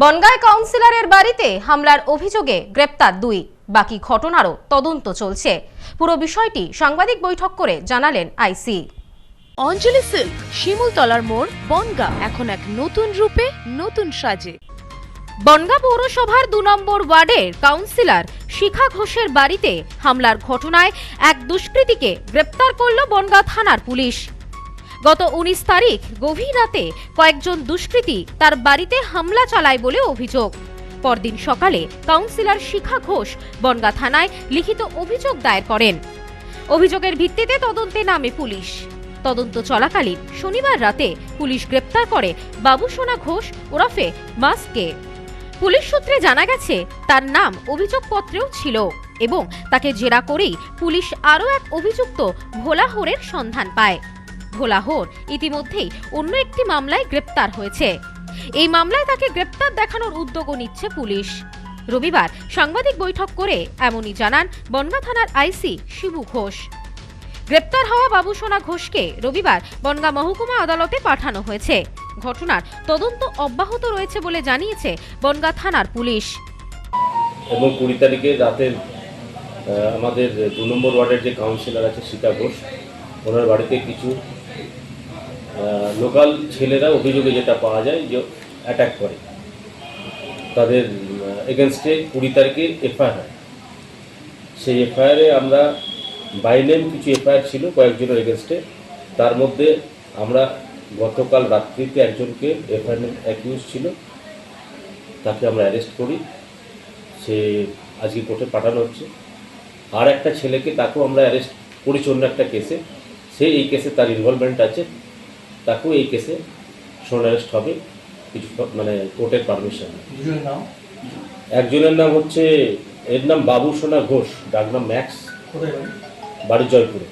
বনগাঁয় কাউন্সিলরের বাড়িতে হামলার অভিযোগে গ্রেপ্তার দুই। বাকি ঘটনারও তদন্ত চলছে। পুরো বিষয়টি সাংবাদিক বৈঠক করে জানালেন আইসি। অঞ্জলি সিল্ক শিমুলতলার মোড় বনগা। এখন এক নতুন রূপে নতুন সাজে। বনগাঁ পৌরসভার দু নম্বর ওয়ার্ডের কাউন্সিলর শিখা ঘোষের বাড়িতে হামলার ঘটনায় এক দুষ্কৃতীকে গ্রেপ্তার করল বনগাঁ থানার পুলিশ। গত উনিশ তারিখ গভীর রাতে কয়েকজন দুষ্কৃতী তার বাড়িতে হামলা চালায় বলে অভিযোগ। পরদিন সকালে কাউন্সিলর শিখা ঘোষ বনগাঁ থানায় লিখিত অভিযোগ দায়ের করেন। অভিযোগের ভিত্তিতে তদন্তে নামে পুলিশ। তদন্ত চলাকালীন শনিবার রাতে পুলিশ গ্রেপ্তার করে বাবুসোনা ঘোষ ওরফে মাসকে। পুলিশ সূত্রে জানা গেছে, তার নাম অভিযোগপত্রেও ছিল এবং তাকে জেরা করেই পুলিশ আরও এক অভিযুক্ত ভোলাহোরের সন্ধান পায়। ভোলাহোর। ইতিমধ্যেই অন্য একটি মামলায় গ্রেপ্তার হয়েছে। এই মামলায় তাকে গ্রেপ্তার দেখানোর উদ্যোগও নিচ্ছে পুলিশ। রবিবার সাংবাদিক বৈঠক করে এমনই জানান বনগাঁ থানার আইসি শিবু ঘোষ। গ্রেপ্তার হওয়া বাবুসোনা ঘোষকে রবিবার বনগাঁ মহকুমা আদালতে পাঠানো হয়েছে। ঘটনার তদন্ত অব্যাহত রয়েছে বলে জানিয়েছে বনগাঁ থানার পুলিশ। এবং কুড়ি তারিখে রাতের আমাদের দু নম্বর ওয়ার্ডের যে কাউন্সিলর আছে সীতা ঘোষ, ওনার বাড়িতে কিছু লোকাল ছেলেরা অভিযোগে যেটা পাওয়া যায় যে অ্যাটাক করে। তাদের এগেনস্টে কুড়ি তারিখে এফআইআর হয়। সেই এফআইআরে আমরা বাইনেম কিছু এফআইআর ছিল, কয়েকজনের এগেনস্টে তার মধ্যে আমরা গতকাল রাত্রিতে একজনকে এফআইআর অ্যাকিউজ ছিল। তাকে আমরা অ্যারেস্ট করি। সে আজকে কোর্টে পাঠানো হচ্ছে। আর একটা ছেলেকে তাকেও আমরা অ্যারেস্ট করেছি অন্য একটা কেসে সে এই কেসে তার ইনভলভমেন্ট আছে। তাকেও এই কেসে শোন অ্যারেস্ট হবে কিছু মানে কোর্টের পারমিশন নাম? একজনের নাম হচ্ছে এর নাম বাবু সোনা ঘোষ ডাক নাম ম্যাক্স। বাড়ি? জয়পুরে।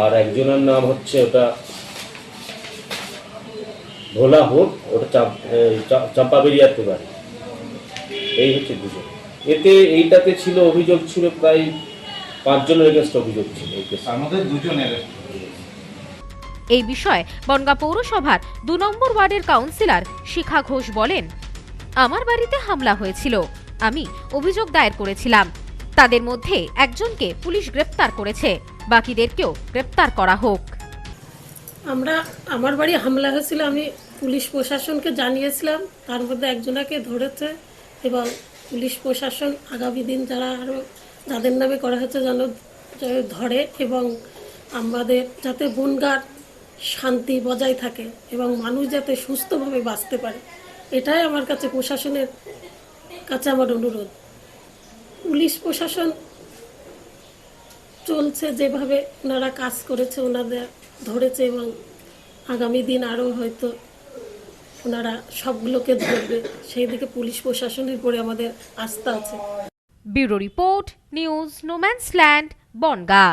আর একজনের নাম হচ্ছে ওটা ভোলা হোক ওটা চাম্পাবেরিয়াতে বাড়ি এই হচ্ছে দুজন। এতে এইটাতে ছিল অভিযোগ ছিল প্রায় পাঁচজনের এগেনস্ট অভিযোগ ছিল এই কেসে আমাদের দুজন অ্যারেস্ট এই বিষয়ে বনগাঁ পৌরসভার দু নম্বর ওয়ার্ডের কাউন্সিলর শিখা ঘোষ বলেন, আমার বাড়িতে হামলা হয়েছিল। আমি অভিযোগ দায়ের করেছিলাম। তাদের মধ্যে একজনকে পুলিশ গ্রেপ্তার করেছে। বাকিদেরকেও গ্রেপ্তার করা হোক। আমরা, আমার বাড়ি হামলা হয়েছিল, আমি পুলিশ প্রশাসনকে জানিয়েছিলাম। তার মধ্যে একজনাকে ধরেছে এবং পুলিশ প্রশাসন আগামী দিন যারা আরও যাদের নামে করা হয়েছে যেন ধরে এবং আমাদের, যাতে বনগার শান্তি বজায় থাকে এবং মানুষ যাতে সুস্থভাবে বাঁচতে পারে, এটাই আমার কাছে প্রশাসনের কাছে আমার অনুরোধ। পুলিশ প্রশাসন চলছে যেভাবে ওনারা কাজ করেছে, ওনাদের ধরেছে এবং আগামী দিন আরও হয়তো ওনারা সবগুলোকে ধরবে। সেই দিকে পুলিশ প্রশাসনের উপরে আমাদের আস্থা আছে। Bureau report news no man's land, Bongaon.